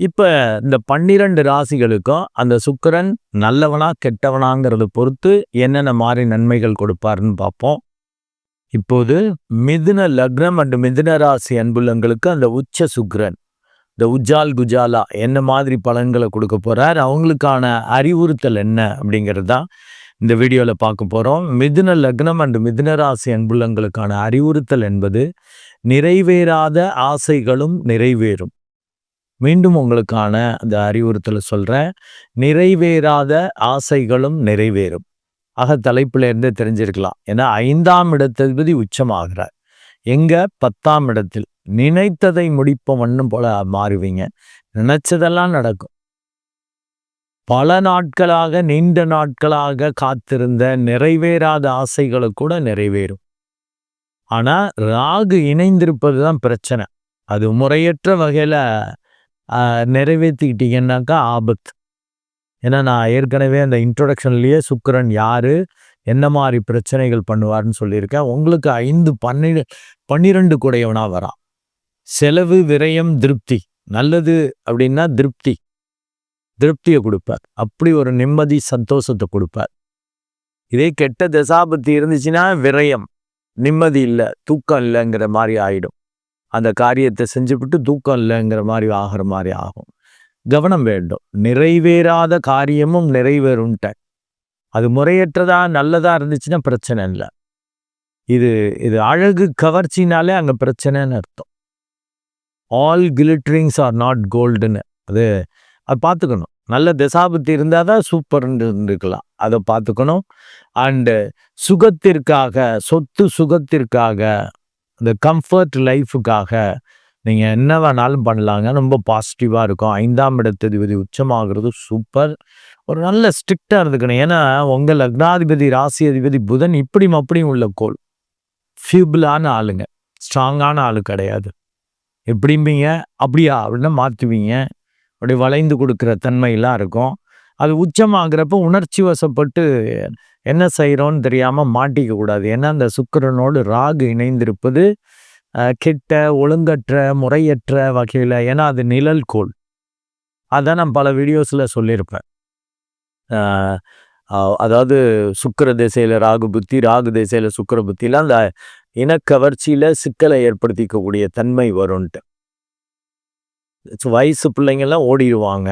இப்போ இந்த பன்னிரண்டு ராசிகளுக்கும் அந்த சுக்கரன் நல்லவனா கெட்டவனாங்கிறத பொறுத்து என்னென்ன மாதிரி நன்மைகள் கொடுப்பாருன்னு பார்ப்போம். இப்போது மிதுன லக்னம் அண்ட் மிதுன ராசி அன்புள்ளங்களுக்கு அந்த உச்ச சுக்கரன் இந்த உஜால் குஜாலா என்ன மாதிரி பலன்களை கொடுக்க போறார் அவங்களுக்கான அறிவுறுத்தல் என்ன அப்படிங்கிறது தான் இந்த வீடியோவில் பார்க்க போகிறோம் மிதுன லக்னம் அண்ட் மிதுன ராசி அன்புள்ளங்களுக்கான அறிவுறுத்தல் என்பது நிறைவேறாத ஆசைகளும் நிறைவேறும். மீண்டும் உங்களுக்கான அந்த அறிவுறுத்தலை சொல்கிறேன் நிறைவேறாத ஆசைகளும் நிறைவேறும். ஆக தலைப்புல இருந்தே தெரிஞ்சிருக்கலாம். ஏன்னா ஐந்தாம் இடத்ததிபதி உச்சமாகிறார். எங்கே? பத்தாம் இடத்தில். நினைத்ததை முடிப்பவண்ணும் போல மாறுவீங்க. நினைச்சதெல்லாம் நடக்கும். பல நாட்களாக நீண்ட நாட்களாக காத்திருந்த நிறைவேறாத ஆசைகளை கூட நிறைவேறும். ஆனால் ராகு இணைந்திருப்பது தான் பிரச்சனை. அது முறையற்ற வகையில் நிறைவேற்றிக்கிட்டீங்கன்னாக்கா ஆபத் ஏன்னா நான் ஏற்கனவே அந்த இன்ட்ரொடக்ஷன்லேயே சுக்கரன் யார் என்ன மாதிரி பிரச்சனைகள் பண்ணுவார்னு சொல்லியிருக்கேன். உங்களுக்கு ஐந்து பன்னிர பன்னிரெண்டு குடையவனாக வரான். செலவு விரயம் திருப்தி. நல்லது அப்படின்னா திருப்தி. திருப்தியை கொடுப்பார். அப்படி ஒரு நிம்மதி சந்தோஷத்தை கொடுப்பார். இதே கெட்ட தசாபத்தி இருந்துச்சுன்னா விரயம். நிம்மதி இல்லை தூக்கம் இல்லைங்கிற மாதிரி ஆயிடும். அந்த காரியத்தை செஞ்சுவிட்டு தூக்கம் இல்லைங்கிற மாதிரி ஆகிற மாதிரி ஆகும். கவனம் வேண்டும். நிறைவேறாத காரியமும் நிறைவேறும்ட்ட. அது முறையற்றதா நல்லதாக இருந்துச்சுன்னா பிரச்சனை இல்லை. இது இது அழகு கவர்ச்சினாலே அங்கே பிரச்சனைன்னு அர்த்தம். ஆல் கிலிட்ரிங்ஸ் ஆர் நாட் கோல்டுன்னு அது அது பார்த்துக்கணும் நல்ல தசாபத்தி இருந்தால் தான் சூப்பர்னு இருந்துக்கலாம். அதை பார்த்துக்கணும் அண்டு சுகத்திற்காக சொத்து சுகத்திற்காக அந்த கம்ஃபர்ட் லைஃபுக்காக நீங்கள் என்ன வேணாலும் பண்ணலாங்க. ரொம்ப பாசிட்டிவாக இருக்கும். ஐந்தாம் இடத்ததிபதி உச்சமாகிறது சூப்பர் ஒரு நல்ல ஸ்ட்ரிக்டாக இருந்துக்கணும் ஏன்னா உங்கள் லக்னாதிபதி ராசி அதிபதி புதன் இப்படியும் அப்படியும் உள்ள கோல் ஃபியூபிளான ஆளுங்க. ஸ்ட்ராங்கான ஆள் கிடையாது. எப்படிம்பீங்க? அப்படியா? அப்படின்னா மாற்றுவீங்க அப்படி வளைந்து கொடுக்குற தன்மையெல்லாம் இருக்கும். அது உச்சமாகிறப்ப உணர்ச்சி வசப்பட்டு என்ன செய்கிறோன்னு தெரியாமல் மாட்டிக்க கூடாது. ஏன்னா அந்த சுக்கரனோடு ராகு இணைந்திருப்பது கிட்ட ஒழுங்கற்ற முறையற்ற வகையில். ஏன்னா அது நிழல் கோள். அதான் நான் பல வீடியோஸில் சொல்லியிருப்பேன். அதாவது சுக்கர திசையில் ராகு புத்தி ராகு திசையில் சுக்கர புத்திலாம் அந்த இனக்கவர்ச்சியில் சிக்கலை ஏற்படுத்திக்கக்கூடிய தன்மை வரும்ன்ட்டு. வயசு பிள்ளைங்கள்லாம் ஓடிடுவாங்க.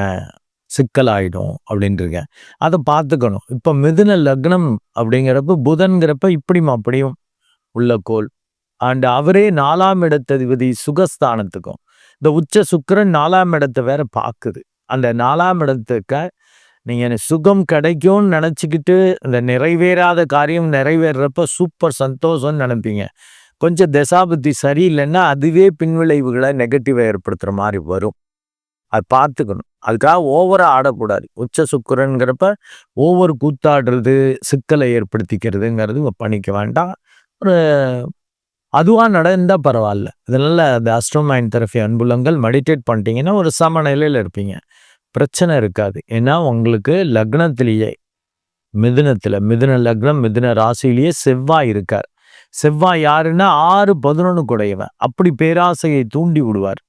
சிக்கலாயிடும் அப்படின்ட்டுருக்கேன் அதை பார்த்துக்கணும் இப்போ மிதுன லக்னம் அப்படிங்கிறப்ப புதன்கிறப்ப இப்படிமா அப்படியும் உள்ள கோல் அண்ட் அவரே நாலாம் இடத்ததிபதி சுகஸ்தானத்துக்கும். இந்த உச்ச சுக்கரன் நாலாம் இடத்தை வேற பார்க்குது அந்த நாலாம் இடத்துக்க நீங்கள் சுகம் கிடைக்கும்னு நினச்சிக்கிட்டு இந்த நிறைவேறாத காரியம் நிறைவேறப்ப சூப்பர் சந்தோஷம்னு நினைப்பீங்க. கொஞ்சம் தசாபுத்தி சரியில்லைன்னா அதுவே பின்விளைவுகளை நெகட்டிவாக ஏற்படுத்துகிற மாதிரி வரும். அது பார்த்துக்கணும். அதுக்காக ஓவராக ஆடக்கூடாது. உச்ச சுக்கரங்கிறப்ப ஓவர் கூத்தாடுறது சிக்கலை ஏற்படுத்திக்கிறதுங்கிறது பண்ணிக்க வேண்டாம். ஒரு அதுவாக நடந்தால் பரவாயில்ல. இதனால் அந்த அஸ்ட்ரோமைன் தெரஃபி அன்புலங்கள் மெடிடேட் பண்ணிட்டீங்கன்னா ஒரு சமநிலையில் இருப்பீங்க. பிரச்சனை இருக்காது. ஏன்னா உங்களுக்கு லக்னத்திலேயே மிதுனத்தில் மிதுன லக்னம் மிதுன ராசியிலேயே செவ்வாய் இருக்கார். செவ்வாய் யாருன்னா ஆறு பதினொன்று குடையவன். அப்படி பேராசையை தூண்டி விடுவார்.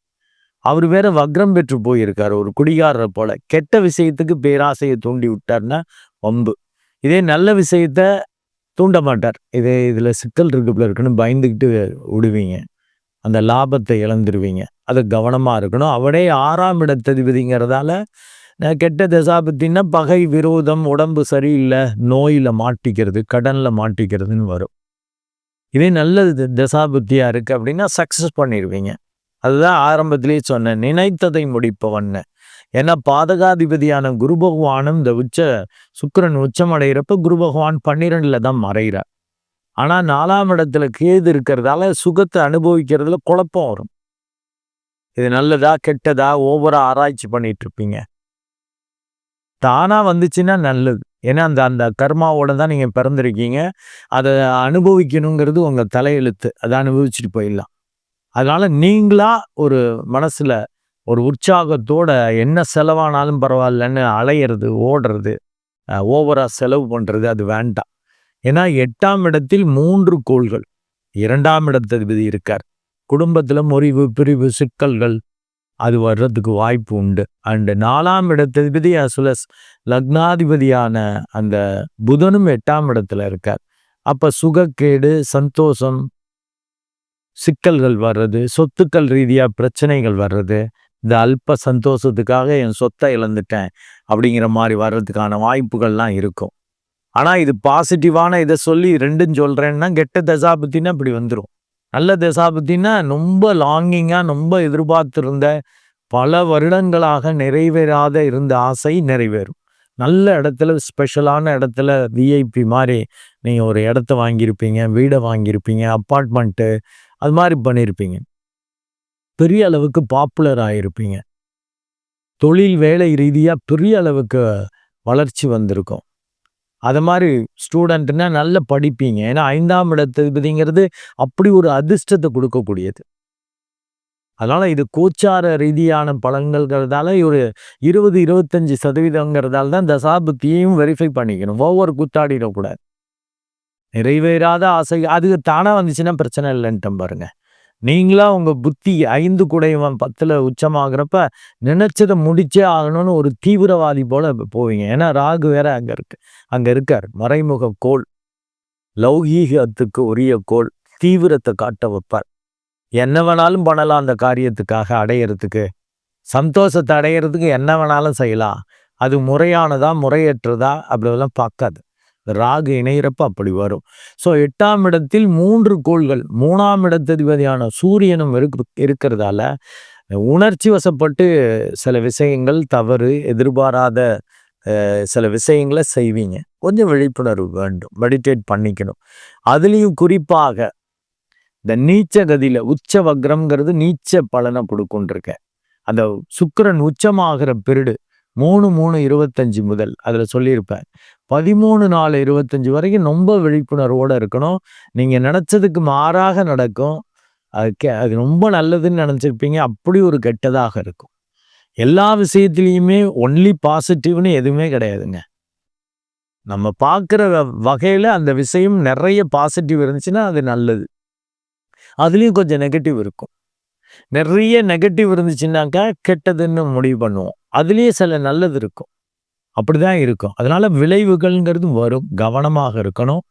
அவர் வேற வக்ரம் பெற்று போயிருக்கார் ஒரு குடிகாரரை போல. கெட்ட விஷயத்துக்கு பேராசையை தூண்டி விட்டார்னா வம்பு. இதே நல்ல விஷயத்த தூண்ட மாட்டார். இதே இதில் சிக்கல் இருக்குள்ள இருக்குன்னு பயந்துக்கிட்டு விடுவீங்க. அந்த லாபத்தை இழந்துருவீங்க. அது கவனமாக இருக்கணும். அவனே ஆறாம் இடத்ததிபதிங்கிறதால கெட்ட தசாபத்தின்னா பகை விரோதம் உடம்பு சரியில்லை நோயில் மாட்டிக்கிறது கடனில் மாட்டிக்கிறதுன்னு வரும். இதே நல்லது தசாபுத்தியாக இருக்குது அப்படின்னா சக்ஸஸ் பண்ணிடுவீங்க அதுதான் ஆரம்பத்திலேயே சொன்னேன் நினைத்ததை முடிப்பவன். ஏன்னா பாதகாதிபதியான குரு பகவானும் இந்த உச்ச சுக்கரன் உச்சம் அடைகிறப்ப குரு பகவான் பன்னிரெண்டுல தான் மறைகிறார் ஆனால் நாலாம் இடத்துல கேது இருக்கிறதால சுகத்தை அனுபவிக்கிறதுல குழப்பம் வரும். இது நல்லதா கெட்டதா ஓவரா ஆராய்ச்சி பண்ணிட்டு இருப்பீங்க தானா வந்துச்சுன்னா நல்லது. ஏன்னா அந்த அந்த கர்மாவோட தான் நீங்க பிறந்திருக்கீங்க. அதை அனுபவிக்கணுங்கிறது உங்க தலையெழுத்து. அதை அனுபவிச்சுட்டு போயிடலாம். அதனால் நீங்களாக ஒரு மனசில் ஒரு உற்சாகத்தோட என்ன செலவானாலும் பரவாயில்லன்னு அலையிறது ஓடுறது ஓவராக செலவு பண்ணுறது அது வேண்டாம். ஏன்னா எட்டாம் இடத்தில் மூன்று கோள்கள். இரண்டாம் இடத்ததிபதி இருக்கார். குடும்பத்தில் முறிவு பிரிவு சிக்கல்கள் அது வர்றதுக்கு வாய்ப்பு உண்டு. அண்ட் நாலாம் இடத்ததிபதி அசுலஸ் லக்னாதிபதியான அந்த புதனும் எட்டாம் இடத்துல இருக்கார். அப்போ சுகக்கேடு சந்தோஷம் சிக்கல்கள் வர்றது சொத்துக்கள் ரீதியாக பிரச்சனைகள் வர்றது இந்த அல்ப சந்தோஷத்துக்காக என் சொத்தை இழந்துட்டேன் அப்படிங்கிற மாதிரி வர்றதுக்கான வாய்ப்புகள்லாம் இருக்கும். ஆனால் இது பாசிட்டிவான இதை சொல்லி ரெண்டும் சொல்கிறேன்னா கெட்ட தசாபத்தின்னா இப்படி வந்துடும் நல்ல தசாபத்தின்னா ரொம்ப லாங்கிங்காக ரொம்ப எதிர்பார்த்துருந்த பல வருடங்களாக நிறைவேறாத இருந்த ஆசை நிறைவேறும். நல்ல இடத்துல ஸ்பெஷலான இடத்துல விஐபி மாதிரி நீங்கள் ஒரு இடத்த வாங்கியிருப்பீங்க வீடை வாங்கியிருப்பீங்க அப்பார்ட்மெண்ட்டு அது மாதிரி பண்ணியிருப்பீங்க பெரிய அளவுக்கு பாப்புலர் ஆகியிருப்பீங்க தொழில் வேலை ரீதியாக பெரிய அளவுக்கு வளர்ச்சி வந்திருக்கும். அது மாதிரி ஸ்டூடெண்ட்னா நல்ல படிப்பீங்க. ஏன்னா ஐந்தாம் இடத்துபதிங்கிறது அப்படி ஒரு அதிர்ஷ்டத்தை கொடுக்கக்கூடியது. அதனால் இது கோச்சார ரீதியான பலன்கள்ங்கிறதால ஒரு இருபது இருபத்தஞ்சி சதவீதங்கிறதால தான் தசாபுத்தியையும் வெரிஃபை பண்ணிக்கணும். ஒவ்வொரு குத்தாடிடக்கூடாது நிறைவேறாத ஆசை. அது தானாக வந்துச்சுன்னா பிரச்சனை இல்லைன்ட்டு பாருங்க. நீங்களா உங்க புத்தி ஐந்து குடையவன் பத்தில் உச்சமாகிறப்ப நினைச்சதை முடிச்சே ஆகணும்னு ஒரு தீவிரவாதி போல போவீங்க. ஏன்னா ராகு வேற அங்கே இருக்கு. அங்கே இருக்கார். மறைமுக கோள். லௌகீகத்துக்கு உரிய கோள். தீவிரத்தை காட்ட வைப்பார். என்ன வேணாலும் பண்ணலாம் அந்த காரியத்துக்காக அடையிறதுக்கு. சந்தோஷத்தை அடையிறதுக்கு என்ன வேணாலும் செய்யலாம். அது முறையானதா முறையற்றதா அப்படிலாம் பார்க்காது. ராகு இணையிறப்ப அப்படி வரும். ஸோ எட்டாம் இடத்தில் மூன்று கோள்கள் மூணாம் இடத்ததிபதியான சூரியனும் இருக்கு இருக்கிறதால உணர்ச்சி வசப்பட்டு சில விஷயங்கள் தவறு எதிர்பாராத சில விஷயங்களை செய்வீங்க. கொஞ்சம் விழிப்புணர்வு வேண்டும் மெடிடேட் பண்ணிக்கணும். அதுலேயும் குறிப்பாக இந்த நீச்ச கதியில் உச்ச வக்ரம்ங்கிறது நீச்ச பலனை கொடுக்குன்றிருக்கேன் அந்த சுக்கரன் உச்சமாகிற பெருடு மூணு மூணு இருபத்தஞ்சு முதல் அதில் சொல்லியிருப்பேன். பதிமூணு நாலு இருபத்தஞ்சு வரைக்கும் ரொம்ப விழிப்புணர்வோடு இருக்கணும். நீங்கள் நினச்சதுக்கு மாறாக நடக்கும். அது கே அது ரொம்ப நல்லதுன்னு நினச்சிருப்பீங்க. அப்படி ஒரு கெட்டதாக இருக்கும். எல்லா விஷயத்துலையுமே ஒன்லி பாசிட்டிவ்னு எதுவுமே கிடையாதுங்க. நம்ம பார்க்குற வகையில் அந்த விஷயம் நிறைய பாசிட்டிவ் இருந்துச்சுன்னா அது நல்லது. அதுலேயும் கொஞ்சம் நெகட்டிவ் இருக்கும். நிறைய நெகட்டிவ் இருந்துச்சுன்னாக்கா கெட்டதுன்னு முடிவு பண்ணுவோம். அதுலேயே சில நல்லது இருக்கும். அப்படிதான் இருக்கும். அதனால விளைவுகள்ங்கிறது வரும். கவனமாக இருக்கணும்.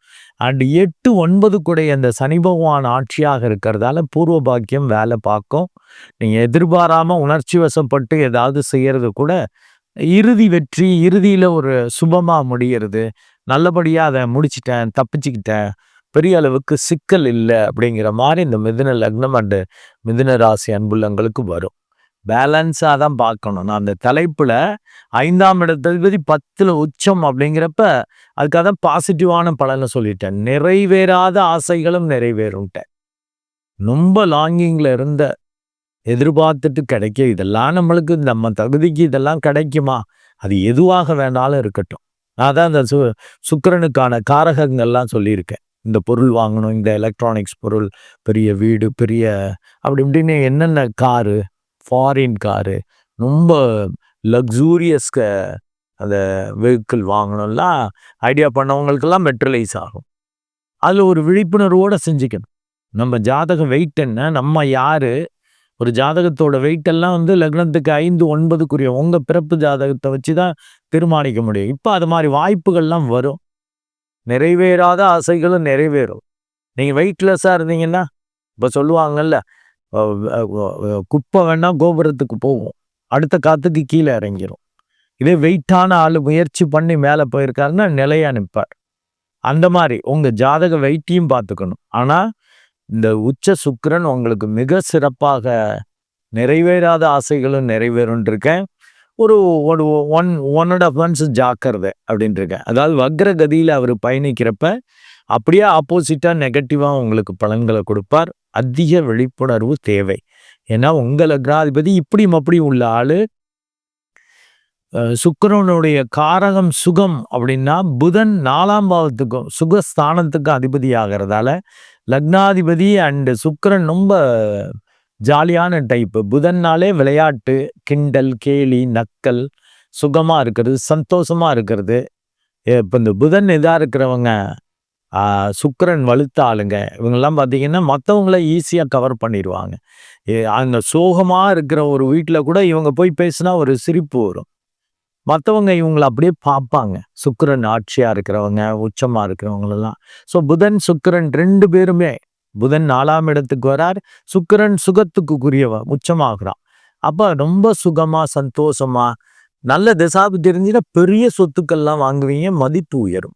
அண்ட் எட்டு ஒன்பது கூடைய அந்த சனி பகவான் ஆட்சியாக இருக்கிறதால பூர்வ பாக்கியம் வேலை பார்க்கும். நீங்கள் எதிர்பாராமல் உணர்ச்சி வசப்பட்டு ஏதாவது செய்யறது கூட இறுதி வெற்றி இறுதியில் ஒரு சுபமாக முடிகிறது நல்லபடியாக அதை முடிச்சிட்டேன் தப்பிச்சுக்கிட்டேன். பெரிய அளவுக்கு சிக்கல் இல்லை அப்படிங்கிற மாதிரி இந்த மிதுன லக்னம் அண்டு மிதுன ராசி அன்புள்ளங்களுக்கு வரும். பேலன்ஸாக தான் பார்க்கணும். நான் அந்த தலைப்பில் ஐந்தாம் இடத்ததிபதி பத்தில் உச்சம் அப்படிங்கிறப்ப அதுக்காக தான் பாசிட்டிவான பலனை சொல்லிட்டேன். நிறைவேறாத ஆசைகளும் நிறைவேறும்ட்டேன். ரொம்ப லாங்கிங்கில் இருந்த எதிர்பார்த்துட்டு கிடைக்க இதெல்லாம் நம்மளுக்கு நம்ம தகுதிக்கு இதெல்லாம் கிடைக்குமா? அது எதுவாக வேணாலும் இருக்கட்டும். நான் தான் இந்த சு சுக்கரனுக்கான காரகங்கள்லாம் சொல்லியிருக்கேன். இந்த பொருள் வாங்கணும் இந்த எலக்ட்ரானிக்ஸ் பொருள் பெரிய வீடு பெரிய அப்படி இப்படின்னு என்னென்ன காரு ஃபாரின் காரு ரொம்ப லக்ஸூரியஸ் அந்த வெஹிக்கிள் வாங்கணும்லாம் ஐடியா பண்ணவங்களுக்கெல்லாம் மெட்ரலைஸ் ஆகும். அதில் ஒரு விழிப்புணர்வோடு செஞ்சுக்கணும். நம்ம ஜாதகம் வெயிட் என்ன நம்ம யார் ஒரு ஜாதகத்தோட வெயிட் எல்லாம் வந்து லக்னத்துக்கு ஐந்து ஒன்பதுக்குரிய உங்கள் பிறப்பு ஜாதகத்தை வச்சு தான் தீர்மானிக்க முடியும். இப்போ அது மாதிரி வாய்ப்புகள்லாம் வரும். நிறைவேறாத ஆசைகளும் நிறைவேறும். நீங்கள் வெயிட்லெஸ்ஸாக இருந்தீங்கன்னா இப்போ சொல்லுவாங்கல்ல குப்பை வேணால் கோபுரத்துக்கு போகும் அடுத்த காற்றுக்கு கீழே இறங்கிரும். இதே வெயிட்டான ஆள் முயற்சி பண்ணி மேலே போயிருக்காருன்னா நிலையாக நிற்பார் அந்த மாதிரி உங்கள் ஜாதக வெயிட்டையும் பார்த்துக்கணும். ஆனால் இந்த உச்ச சுக்கரன் உங்களுக்கு மிக சிறப்பாக நிறைவேறாத ஆசைகளும் நிறைவேறும்ன்றிருக்கேன் ஒரு ஒரு one one and half months ஜாக்கிரதை அப்படின்ட்டுருக்கேன் அதாவது அதாவது வக்ரகதியில் அவர் பயணிக்கிறப்ப அப்படியே ஆப்போசிட்டாக நெகட்டிவாக உங்களுக்கு பலன்களை கொடுப்பார். அதிக விழிப்புணர்வு தேவை. ஏன்னா உங்கள் லக்னாதிபதி இப்படியும் அப்படியும் உள்ள ஆள். சுக்கரனுடைய காரகம் சுகம் அப்படின்னா புதன் நாலாம் பாவத்துக்கும் சுகஸ்தானத்துக்கும் அதிபதி ஆகிறதால லக்னாதிபதி அண்டு சுக்கரன் ரொம்ப ஜாலியான டைப்பு புதன்னாலே விளையாட்டு கிண்டல் கேலி நக்கல் சுகமாக இருக்கிறது சந்தோஷமாக இருக்கிறது. இப்போ இந்த புதன் இதாக இருக்கிறவங்க சுக்கரன் வலுத்த ஆளுங்க. இவங்கெல்லாம் பார்த்தீங்கன்னா மற்றவங்கள ஈஸியாக கவர் பண்ணிடுவாங்க அந்த சோகமாக இருக்கிற ஒரு வீட்டில் கூட இவங்க போய் பேசினா ஒரு சிரிப்பு வரும். மற்றவங்க இவங்களை அப்படியே பார்ப்பாங்க சுக்கரன் ஆட்சியாக இருக்கிறவங்க உச்சமாக இருக்கிறவங்களெல்லாம். ஸோ புதன் சுக்கரன் ரெண்டு பேருமே புதன் நாலாம் இடத்துக்கு வரார் சுக்கரன் சுகத்துக்குரியவ உச்சமாகிறான். அப்போ ரொம்ப சுகமாக சந்தோஷமாக நல்ல திசாபு தெரிஞ்சுன்னா பெரிய சொத்துக்கள்லாம் வாங்குவீங்க மதிப்பு உயரும்.